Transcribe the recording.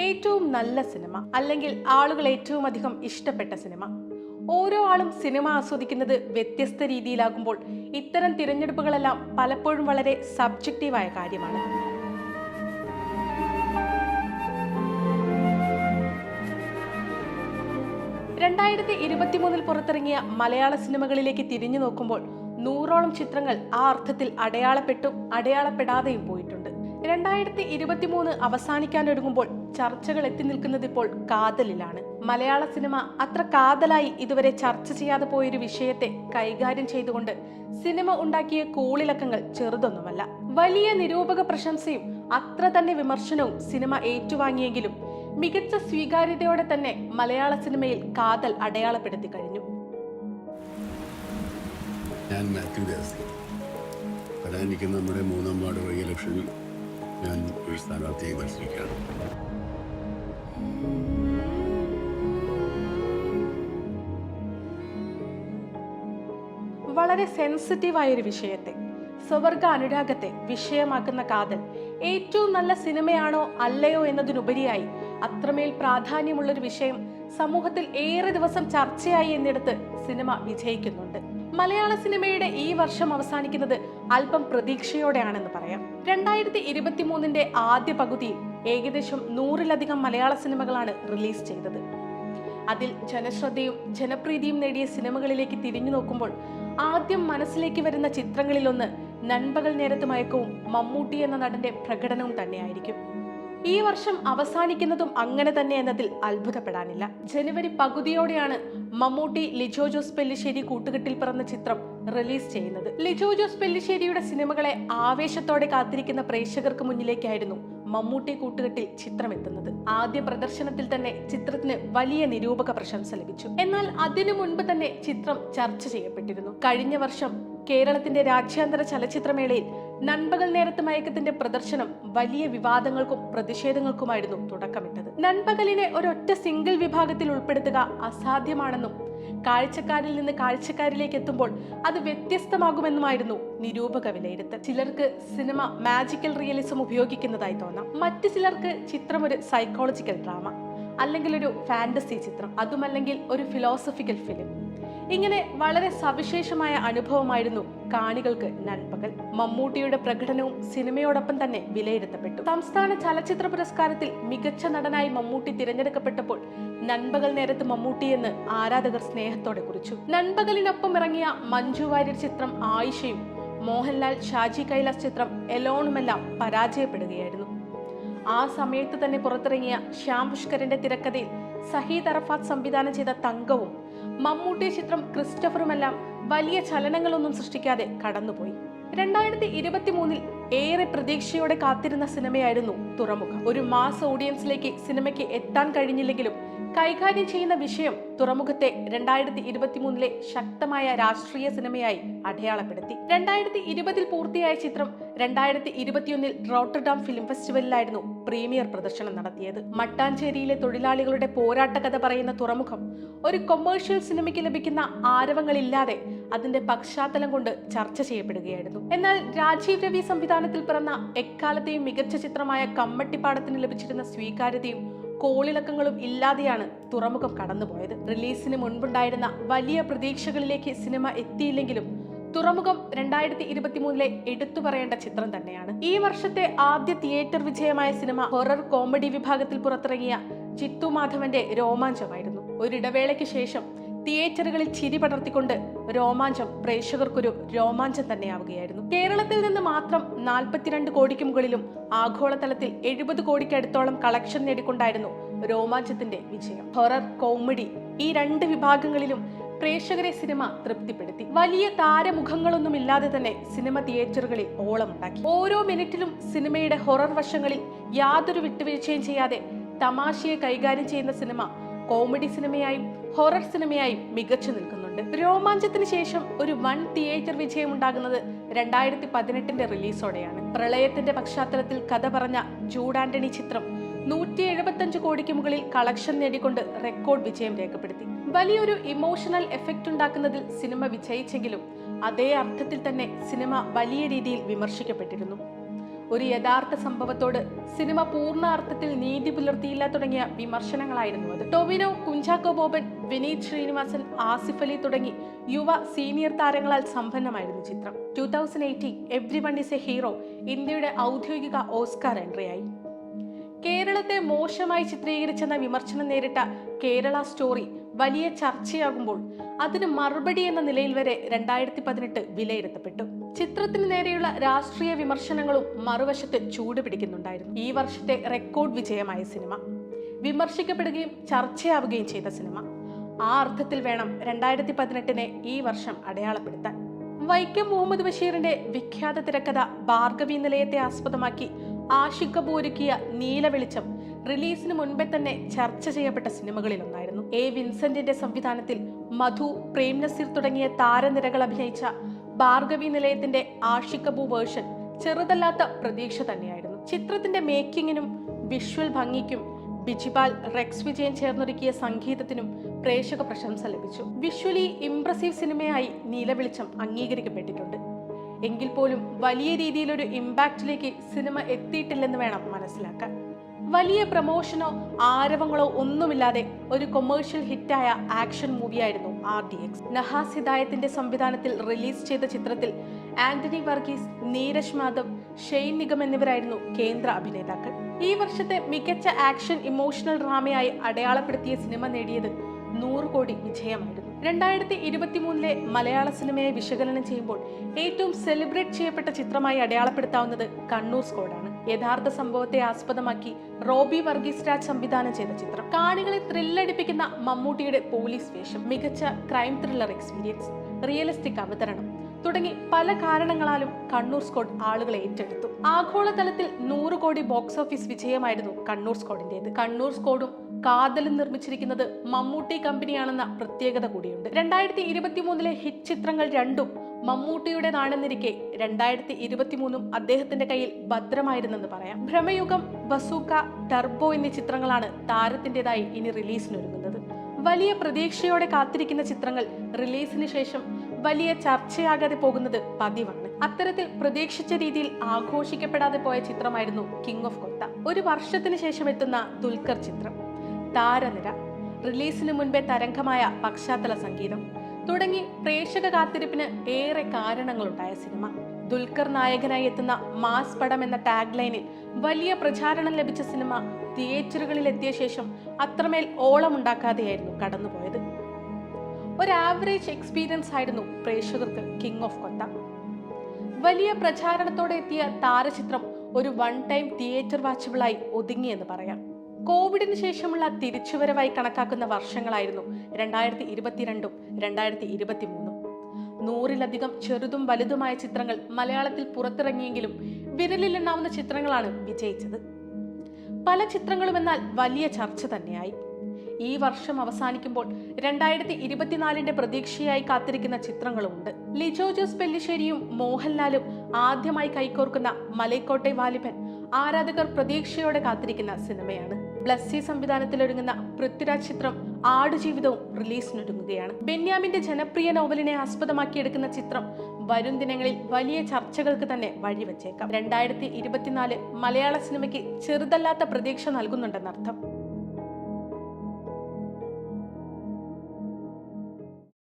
ഏറ്റവും നല്ല സിനിമ അല്ലെങ്കിൽ ആളുകൾ ഏറ്റവും അധികം ഇഷ്ടപ്പെട്ട സിനിമ. ഓരോ ആളും സിനിമ ആസ്വദിക്കുന്നത് വ്യത്യസ്ത രീതിയിലാകുമ്പോൾ ഇത്തരം തിരഞ്ഞെടുപ്പുകളെല്ലാം പലപ്പോഴും വളരെ സബ്ജക്റ്റീവായ കാര്യമാണ്. രണ്ടായിരത്തി ഇരുപത്തിമൂന്നിൽ പുറത്തിറങ്ങിയ മലയാള സിനിമകളിലേക്ക് തിരിഞ്ഞു നോക്കുമ്പോൾ നൂറോളം ചിത്രങ്ങൾ ആ അർത്ഥത്തിൽ അടയാളപ്പെട്ടും അടയാളപ്പെടാതെയും പോയിട്ടുണ്ട്. രണ്ടായിരത്തി ഇരുപത്തിമൂന്ന് അവസാനിക്കാനൊരുങ്ങുമ്പോൾ ചർച്ചകൾ എത്തി നിൽക്കുന്നത് ഇപ്പോൾ കാതലിലാണ്. മലയാള സിനിമ അത്ര കാതലായി ഇതുവരെ ചർച്ച ചെയ്യാതെ പോയൊരു വിഷയത്തെ കൈകാര്യം ചെയ്തുകൊണ്ട് സിനിമ ഉണ്ടാക്കിയ കൂളിളക്കങ്ങൾ ചെറുതൊന്നുമല്ല. വലിയ നിരൂപക പ്രശംസയും അത്ര തന്നെ വിമർശനവും സിനിമ ഏറ്റുവാങ്ങിയെങ്കിലും മികച്ച സ്വീകാര്യതയോടെ തന്നെ മലയാള സിനിമയിൽ കാതൽ അടയാളപ്പെടുത്തി കഴിഞ്ഞു. ഞാൻ മാത്യു നമ്മുടെ മൂന്നാം ഞാൻ ഒരു സ്ഥാനാർത്ഥിയെ മത്സരിക്കുകയാണ്. വളരെ സെൻസിറ്റീവായ ഒരു വിഷയത്തെ സ്വവർഗ അനുരാഗത്തെ വിഷയമാക്കുന്ന കാതൽ. ഏറ്റവും നല്ല സിനിമയാണോ അല്ലയോ എന്നതിനുപരിയായി അത്രമേൽ പ്രാധാന്യമുള്ളൊരു വിഷയം സമൂഹത്തിൽ ഏറെ ദിവസം ചർച്ചയായി എന്നിടത്ത് സിനിമ വിജയിക്കുന്നുണ്ട്. മലയാള സിനിമയുടെ ഈ വർഷം അവസാനിക്കുന്നത് അല്പം പ്രതീക്ഷയോടെയാണെന്ന് പറയാം. രണ്ടായിരത്തി ഇരുപത്തി മൂന്നിന്റെ ആദ്യ പകുതിയിൽ ഏകദേശം നൂറിലധികം മലയാള സിനിമകളാണ് റിലീസ് ചെയ്തത്. അതിൽ ജനശ്രദ്ധയും ജനപ്രീതിയും നേടിയ സിനിമകളിലേക്ക് തിരിഞ്ഞു നോക്കുമ്പോൾ ആദ്യം മനസ്സിലേക്ക് വരുന്ന ചിത്രങ്ങളിലൊന്ന് നൻപകൽ നേരത്ത് മയക്കവും മമ്മൂട്ടി എന്ന നടന്റെ പ്രകടനവും തന്നെയായിരിക്കും. ഈ വർഷം അവസാനിക്കുന്നതും അങ്ങനെ തന്നെ എന്നതിൽ അത്ഭുതപ്പെടാനില്ല. ജനുവരി പകുതിയോടെയാണ് മമ്മൂട്ടി ലിജോ ജോസ് പെല്ലിശ്ശേരി കൂട്ടുകെട്ടിൽ പിറന്ന ചിത്രം റിലീസ് ചെയ്യുന്നത്. ലിജോ ജോസ് പെല്ലിശ്ശേരിയുടെ സിനിമകളെ ആവേശത്തോടെ കാത്തിരിക്കുന്ന പ്രേക്ഷകർക്ക് മുന്നിലേക്കായിരുന്നു മമ്മൂട്ടി കൂട്ടുകെട്ടിൽ ചിത്രം എത്തുന്നത് ആദ്യ പ്രദർശനത്തിൽ തന്നെ ചിത്രത്തിന് വലിയ നിരൂപക പ്രശംസ ലഭിച്ചു. എന്നാൽ അതിനു മുൻപ് തന്നെ ചിത്രം ചർച്ച ചെയ്യപ്പെട്ടിരുന്നു. കഴിഞ്ഞ വർഷം കേരളത്തിന്റെ രാജ്യാന്തര ചലച്ചിത്രമേളയിൽ നൻപകൽ നേരത്ത് മയക്കത്തിന്റെ പ്രദർശനം വലിയ വിവാദങ്ങൾക്കും പ്രതിഷേധങ്ങൾക്കുമായിരുന്നു തുടക്കമിട്ടത്. നൻപകലിനെ ഒരൊറ്റ സിംഗിൾ വിഭാഗത്തിൽ ഉൾപ്പെടുത്തുക അസാധ്യമാണെന്നും കാഴ്ചക്കാരിൽ നിന്ന് കാഴ്ചക്കാരിലേക്ക് എത്തുമ്പോൾ അത് വ്യത്യസ്തമാകുമെന്നുമായിരുന്നു നിരൂപക വിലയിരുത്തൽ. ചിലർക്ക് സിനിമ മാജിക്കൽ റിയലിസം ഉപയോഗിക്കുന്നതായി തോന്നാം. മറ്റു ചിലർക്ക് ചിത്രം ഒരു സൈക്കോളജിക്കൽ ഡ്രാമ അല്ലെങ്കിൽ ഒരു ഫാന്റസി ചിത്രം അതുമല്ലെങ്കിൽ ഒരു ഫിലോസഫിക്കൽ ഫിലിം ഇങ്ങനെ വളരെ സവിശേഷമായ അനുഭവമായിരുന്നു കാണികൾക്ക് നൻപകൽ മമ്മൂട്ടിയുടെ പ്രകടനവും സിനിമയോടൊപ്പം തന്നെ വിലയിരുത്തപ്പെട്ടു. സംസ്ഥാന ചലച്ചിത്ര പുരസ്കാരത്തിൽ മികച്ച നടനായി മമ്മൂട്ടി തിരഞ്ഞെടുക്കപ്പെട്ടപ്പോൾ നൻപകൽ നേരത്ത് മമ്മൂട്ടി എന്ന് ആരാധകർ സ്നേഹത്തോടെ കുറിച്ചു. നൻപകലിനൊപ്പം ഇറങ്ങിയ മഞ്ജു വാര്യർ ചിത്രം ആയിഷയും മോഹൻലാൽ ഷാജി കൈലാസ് ചിത്രം എലോണുമെല്ലാം പരാജയപ്പെടുകയായിരുന്നു. ആ സമയത്ത് തന്നെ പുറത്തിറങ്ങിയ ശ്യാം പുഷ്കരന്റെ തിരക്കഥയിൽ സഹീദ് അറഫാത്ത് സംവിധാനം ചെയ്ത തങ്കവും മമ്മൂട്ടി ചിത്രം ക്രിസ്റ്റഫറുമെല്ലാം വലിയ ചലനങ്ങളൊന്നും സൃഷ്ടിക്കാതെ കടന്നുപോയി. രണ്ടായിരത്തി ഇരുപത്തി മൂന്നിൽ ഏറെ പ്രതീക്ഷയോടെ കാത്തിരുന്ന സിനിമയായിരുന്നു തുറമുഖം. ഒരു മാസ് ഓഡിയൻസിലേക്ക് സിനിമയ്ക്ക് എത്താൻ കഴിഞ്ഞില്ലെങ്കിലും കൈകാര്യം ചെയ്യുന്ന വിഷയം തുറമുഖത്തെ രണ്ടായിരത്തി ഇരുപത്തിമൂന്നിലെ ശക്തമായ രാഷ്ട്രീയ സിനിമയായി അടയാളപ്പെടുത്തി. രണ്ടായിരത്തി ഇരുപതിൽ പൂർത്തിയായ ചിത്രം രണ്ടായിരത്തി ഇരുപത്തിയൊന്നിൽ റോട്ടർഡാം ഫിലിം ഫെസ്റ്റിവലിലായിരുന്നു പ്രീമിയർ പ്രദർശനം നടത്തിയത്. മട്ടാഞ്ചേരിയിലെ തൊഴിലാളികളുടെ പോരാട്ട കഥ പറയുന്ന തുറമുഖം ഒരു കൊമേഴ്ഷ്യൽ സിനിമയ്ക്ക് ലഭിക്കുന്ന ആരവങ്ങളില്ലാതെ അതിന്റെ പശ്ചാത്തലം കൊണ്ട് ചർച്ച ചെയ്യപ്പെടുകയായിരുന്നു. എന്നാൽ രാജീവ് രവി സംവിധാനത്തിൽ പിറന്ന എക്കാലത്തെയും മികച്ച ചിത്രമായ കമ്മട്ടിപ്പാടത്തിന് ലഭിച്ചിരുന്ന സ്വീകാര്യതയും കോളിളക്കങ്ങളും ഇല്ലാതെയാണ് തുറമുഖം കടന്നുപോയത്. റിലീസിന് മുൻപുണ്ടായിരുന്ന വലിയ പ്രതീക്ഷകളിലേക്ക് സിനിമ എത്തിയില്ലെങ്കിലും തുറമുഖം രണ്ടായിരത്തി ഇരുപത്തിമൂന്നിലെ എടുത്തു പറയേണ്ട ചിത്രം തന്നെയാണ്. ഈ വർഷത്തെ ആദ്യ തിയേറ്റർ വിജയമായ സിനിമ ഹൊറർ കോമഡി വിഭാഗത്തിൽ പുറത്തിറങ്ങിയ ചിത്തു മാധവന്റെ രോമാഞ്ചമായിരുന്നു. ഒരിടവേളയ്ക്ക് ശേഷം തിയേറ്ററുകളിൽ ചിരി പടർത്തിക്കൊണ്ട് രോമാഞ്ചം പ്രേക്ഷകർക്കൊരു രോമാഞ്ചം തന്നെയാവുകയായിരുന്നു. കേരളത്തിൽ നിന്ന് മാത്രം നാൽപ്പത്തിരണ്ട് കോടിക്ക് മുകളിലും ആഗോളതലത്തിൽ എഴുപത് കോടിക്കടുത്തോളം കളക്ഷൻ നേടിക്കൊണ്ടായിരുന്നു രോമാഞ്ചത്തിന്റെ വിജയം. ഹൊറർ കോമഡി ഈ രണ്ട് വിഭാഗങ്ങളിലും പ്രേക്ഷകരെ സിനിമ തൃപ്തിപ്പെടുത്തി. വലിയ താരമുഖങ്ങളൊന്നും ഇല്ലാതെ തന്നെ സിനിമ തിയേറ്ററുകളിൽ ഓളമുണ്ടാക്കി. ഓരോ മിനിറ്റിലും സിനിമയുടെ ഹൊറർ വശങ്ങളിൽ യാതൊരു വിട്ടുവീഴ്ചയും ചെയ്യാതെ തമാശയെ കൈകാര്യം ചെയ്യുന്ന സിനിമ കോമഡി സിനിമയായും ഹൊറർ സിനിമയായി മികച്ചു നിൽക്കുന്നുണ്ട്. രോമാഞ്ചത്തിന് ശേഷം ഒരു വൺ തിയേറ്റർ വിജയം ഉണ്ടാകുന്നത് രണ്ടായിരത്തി പതിനെട്ടിന്റെ റിലീസോടെയാണ്. പ്രളയത്തിന്റെ പശ്ചാത്തലത്തിൽ കഥ പറഞ്ഞ ജൂഡ് ആന്റണി ചിത്രം നൂറ്റി എഴുപത്തഞ്ച് കോടിക്ക് മുകളിൽ കളക്ഷൻ നേടിക്കൊണ്ട് റെക്കോർഡ് വിജയം രേഖപ്പെടുത്തി. വലിയൊരു ഇമോഷണൽ എഫക്റ്റ് ഉണ്ടാക്കുന്നതിൽ സിനിമ വിജയിച്ചെങ്കിലും അതേ അർത്ഥത്തിൽ തന്നെ സിനിമ വലിയ രീതിയിൽ വിമർശിക്കപ്പെട്ടിരുന്നു. ഒരു യഥാർത്ഥ സംഭവത്തോട് സിനിമ പൂർണാർത്ഥത്തിൽ നീതി പുലർത്തിയില്ല തുടങ്ങിയ വിമർശനങ്ങളായിരുന്നു അത്. ടൊവിനോ കുഞ്ചാക്കോ ബോബൻ വിനീത് ശ്രീനിവാസൻ ആസിഫ് അലി തുടങ്ങി യുവ സീനിയർ താരങ്ങളാൽ സമ്പന്നമായിരുന്നു ചിത്രം. Two thousand eighteen everyone is a hero ഇന്ത്യയുടെ ഔദ്യോഗിക ഓസ്കാർ എൻട്രിയായി. കേരളത്തെ മോശമായി ചിത്രീകരിച്ചെന്ന വിമർശനം നേരിട്ട കേരള സ്റ്റോറി വലിയ ചർച്ചയാകുമ്പോൾ അതിന് മറുപടി എന്ന നിലയിൽ വരെ രണ്ടായിരത്തി പതിനെട്ട് വിലയിരുത്തപ്പെട്ടു. ചിത്രത്തിന് നേരെയുള്ള രാഷ്ട്രീയ വിമർശനങ്ങളും മറുവശത്ത് ചൂടുപിടിക്കുന്നുണ്ടായിരുന്നു ഈ വർഷത്തെ റെക്കോർഡ് വിജയമായ സിനിമ. വിമർശിക്കപ്പെടുകയും ചർച്ചയാവുകയും ചെയ്ത സിനിമ. ആ അർത്ഥത്തിൽ വേണം രണ്ടായിരത്തി പതിനെട്ടിനെ ഈ വർഷം അടയാളപ്പെടുത്താൻ. വൈക്കം മുഹമ്മദ് ബഷീറിന്റെ വിഖ്യാത തിരക്കഥ ഭാർഗവി നിലയത്തെ ആസ്പദമാക്കി ആഷിഖ് കപൂർ ഒരുക്കിയ നീല വെളിച്ചം റിലീസിന് മുൻപേ തന്നെ ചർച്ച ചെയ്യപ്പെട്ട സിനിമകളിൽ ഒന്നായിരുന്നു എ വിൻസെന്റിന്റെ സംവിധാനത്തിൽ മധു പ്രേം നസീർ തുടങ്ങിയ താരനിരകൾ അഭിനയിച്ച ഭാർഗവി നിലയത്തിന്റെ ആഷിക്കബു വേർഷൻ ചെറുതല്ലാത്ത പ്രതീക്ഷ തന്നെയായിരുന്നു. ചിത്രത്തിന്റെ മേക്കിങ്ങിനും വിഷ്വൽ ഭംഗിക്കും ബിജിപാൽ റെക്സ് വിജയൻ ചേർന്നൊരുക്കിയ സംഗീതത്തിനും പ്രേക്ഷക പ്രശംസ ലഭിച്ചു. വിഷ്വലി ഇംപ്രസീവ് സിനിമയായി നീലവെളിച്ചം അംഗീകരിക്കപ്പെട്ടിട്ടുണ്ട്. എങ്കിൽ പോലും വലിയ രീതിയിലൊരു ഇമ്പാക്റ്റിലേക്ക് സിനിമ എത്തിയിട്ടില്ലെന്ന് വേണം മനസ്സിലാക്കാൻ. വലിയ പ്രമോഷനോ ആരവങ്ങളോ ഒന്നുമില്ലാതെ ഒരു കൊമേഴ്ഷ്യൽ ഹിറ്റായ ആക്ഷൻ മൂവിയായിരുന്നു ആർ ഡി എക്സ്. നഹാസ് ഹിദായത്തിന്റെ സംവിധാനത്തിൽ റിലീസ് ചെയ്ത ചിത്രത്തിൽ ആന്റണി വർഗീസ് നീരജ് മാധവ് ഷെയ്ൻ നിഗം എന്നിവരായിരുന്നു കേന്ദ്ര അഭിനേതാക്കൾ. ഈ വർഷത്തെ മികച്ച ആക്ഷൻ ഇമോഷണൽ ഡ്രാമയായി അടയാളപ്പെടുത്തിയ സിനിമ നേടിയത് നൂറ് കോടി വിജയമായിരുന്നു. രണ്ടായിരത്തി ഇരുപത്തിമൂന്നിലെ മലയാള സിനിമയെ വിശകലനം ചെയ്യുമ്പോൾ ഏറ്റവും സെലിബ്രേറ്റ് ചെയ്യപ്പെട്ട ചിത്രമായി അടയാളപ്പെടുത്താവുന്നത് കണ്ണൂർ സ്കോഡാണ്. യഥാർത്ഥ സംഭവത്തെ ആസ്പദമാക്കി റോബി വർഗീസ് രാജ് സംവിധാനം ചെയ്ത ചിത്രം. കാണികളെ ത്രില്ലടിപ്പിക്കുന്ന മമ്മൂട്ടിയുടെ പോലീസ് വേഷം മികച്ച ക്രൈം ത്രില്ലർ എക്സ്പീരിയൻസ് റിയലിസ്റ്റിക് അവതരണം തുടങ്ങി പല കാരണങ്ങളാലും കണ്ണൂർ സ്കോഡ് ആളുകളെ ഏറ്റെടുത്തു. ആഗോളതലത്തിൽ നൂറ് കോടി ബോക്സ് ഓഫീസ് വിജയമായിരുന്നു കണ്ണൂർ സ്കോഡിന്റേത്. കണ്ണൂർ സ്ക്വാഡും കാതലും നിർമ്മിച്ചിരിക്കുന്നത് മമ്മൂട്ടി കമ്പനിയാണെന്ന പ്രത്യേകത കൂടിയുണ്ട്. രണ്ടായിരത്തി ഇരുപത്തി മൂന്നിലെ ഹിറ്റ് ചിത്രങ്ങൾ രണ്ടും മമ്മൂട്ടിയുടേതാണെന്നിരിക്കെ രണ്ടായിരത്തി ഇരുപത്തി മൂന്നും അദ്ദേഹത്തിന്റെ കയ്യിൽ ഭദ്രമായിരുന്നെന്ന് പറയാം. ഭ്രമയുഗം ബസൂക്ക ടർബോ എന്നീ ചിത്രങ്ങളാണ് താരത്തിന്റെതായി ഇനി റിലീസിനൊരുങ്ങുന്നത്. വലിയ പ്രതീക്ഷയോടെ കാത്തിരിക്കുന്ന ചിത്രങ്ങൾ റിലീസിന് ശേഷം വലിയ ചർച്ചയാകാതെ പോകുന്നത് പതിവാണ്. അത്തരത്തിൽ പ്രതീക്ഷിച്ച രീതിയിൽ ആഘോഷിക്കപ്പെടാതെ പോയ ചിത്രമായിരുന്നു കിങ് ഓഫ് കൊത്ത. ഒരു വർഷത്തിന് ശേഷം എത്തുന്ന ദുൽഖർ ചിത്രം. താരനിര. റിലീസിന് മുൻപേ തരംഗമായ പശ്ചാത്തല സംഗീതം. തുടങ്ങി പ്രേക്ഷക കാത്തിരിപ്പിന് ഏറെ കാരണങ്ങളുണ്ടായ സിനിമ. ദുൽഖർ നായകനായി എത്തുന്ന മാസ് പടം എന്ന ടാഗ് ലൈനിൽ വലിയ പ്രചാരണം ലഭിച്ച സിനിമ തിയേറ്ററുകളിൽ എത്തിയ ശേഷം അത്രമേൽ ഓളമുണ്ടാക്കാതെയായിരുന്നു കടന്നുപോയത്. ഒരു ആവറേജ് എക്സ്പീരിയൻസ് ആയിരുന്നു പ്രേക്ഷകർക്ക് കിങ് ഓഫ് കൊത്ത. വലിയ പ്രചാരണത്തോടെ എത്തിയ താരചിത്രം ഒരു വൺ ടൈം തിയേറ്റർ വാച്ചബിളായി ഒതുങ്ങിയെന്ന് പറയാം. കോവിഡിന് ശേഷമുള്ള തിരിച്ചുവരവായി കണക്കാക്കുന്ന വർഷങ്ങളായിരുന്നു രണ്ടായിരത്തി ഇരുപത്തിരണ്ടും രണ്ടായിരത്തി ഇരുപത്തി മൂന്നും നൂറിലധികം ചെറുതും വലുതുമായ ചിത്രങ്ങൾ മലയാളത്തിൽ പുറത്തിറങ്ങിയെങ്കിലും വിരലിലെണ്ണാവുന്ന ചിത്രങ്ങളാണ് വിജയിച്ചത്. പല ചിത്രങ്ങളും എന്നാൽ വലിയ ചർച്ച തന്നെയായി. ഈ വർഷം അവസാനിക്കുമ്പോൾ രണ്ടായിരത്തി ഇരുപത്തിനാലിന്റെ പ്രതീക്ഷയായി കാത്തിരിക്കുന്ന ചിത്രങ്ങളുമുണ്ട്. ലിജോ ജോസ് പെല്ലിശ്ശേരിയും മോഹൻലാലും ആദ്യമായി കൈകോർക്കുന്ന മലൈക്കോട്ടെ വാലിബൻ ആരാധകർ പ്രതീക്ഷയോടെ കാത്തിരിക്കുന്ന സിനിമയാണ്. ബ്ലസ്സി സംവിധാനത്തിലൊരുങ്ങുന്ന പൃഥ്വിരാജ് ചിത്രം ആടുജീവിതവും റിലീസിനൊരുങ്ങുകയാണ്. ബെന്യാമിന്റെ ജനപ്രിയ നോവലിനെ ആസ്പദമാക്കി ആസ്പദമാക്കിയെടുക്കുന്ന ചിത്രം വരും ദിനങ്ങളിൽ വലിയ ചർച്ചകൾക്ക് തന്നെ വഴിവെച്ചേക്കാം. രണ്ടായിരത്തി ഇരുപത്തിനാല് മലയാള സിനിമയ്ക്ക് ചെറുതല്ലാത്ത പ്രതീക്ഷ നൽകുന്നുണ്ടെന്നർത്ഥം.